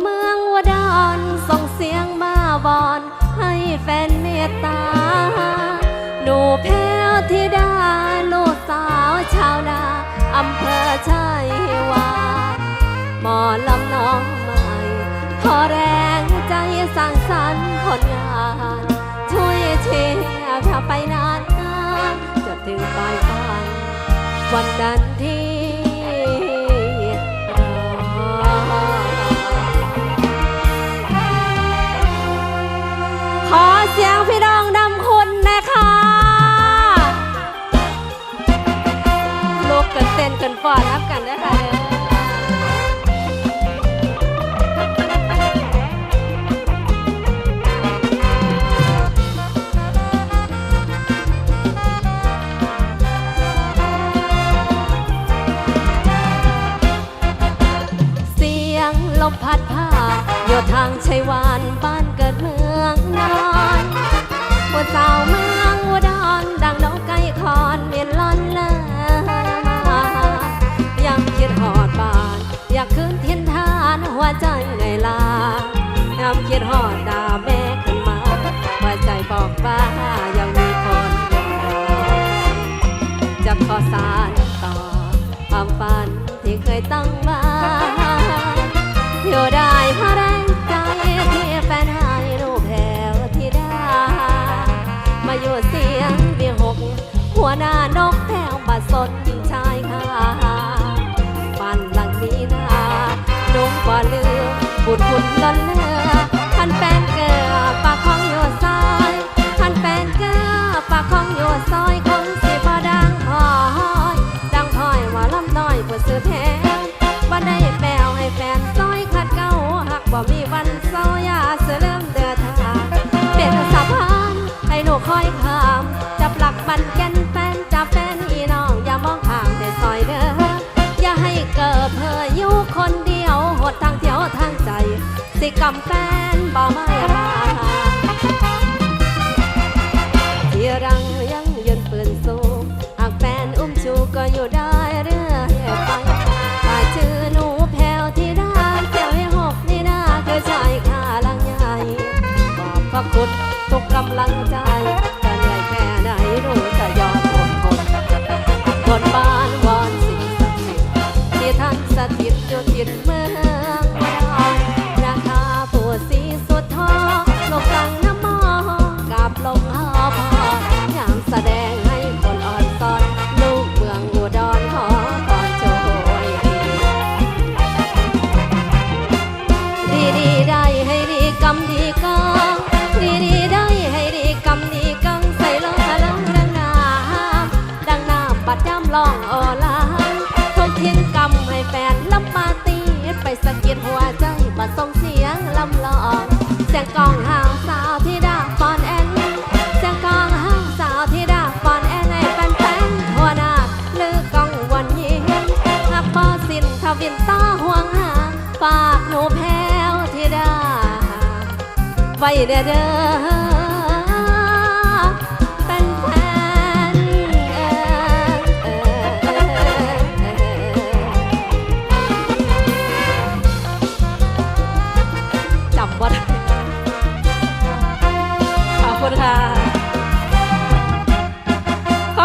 เมืองวดอนส่งเสียงมาบอน ให้แฟนเมตตา หนูแพ้วที่ดาลูกสาวชาวนาอำเภอชัยวาหมอลำน้องใหม่ ขอแรงใจสร้างสรรค์ผลงาน ช่วยเชียร์เธอไปนานๆจะถึงปลายทางวันนั้นที่ ลมพัดผ่าโยทางชัยวานบ้านเกิดเมืองนอนบนเสาเมืองอุดอนดังนกไก่คอนเมียนลอนเลยยังคิดหอดบ้าน อยากคืนเทียนทานหัวใจไงลายามคิดหอดดา บุญคุณล้นเลือท่านแฟนเกิดปากของโยซอยท่านแฟนเกิดปากของโยซอยคงสิพอดังหอยดังหอยว่าลำน้อยบ่ซื้อแทนบ่ได้แปลวให้แฟนซอยขัดเก้าหักบ่มีวัน สิกำแฟนบ่ไม่มา ให้ดีกำดีกังดีดีได้ให้ดีกำดีกังใส่ลงทะลังดังน้ำดังน้ำปัดย้ำลองโอลาทุกทิ้งกำให้แฟนลำปาตีไปสะกิดหัวใจบัดส่งเสียงลำลองเสียงกองห่างสาวที่ดาปอนแอนเสียงกองห่างสาวที่ดาปอนแอนให้แฟนแฟนๆทั่วหน้าลือกองวันยินหักพอสินทวินต้ ไว้เด้อเด้อ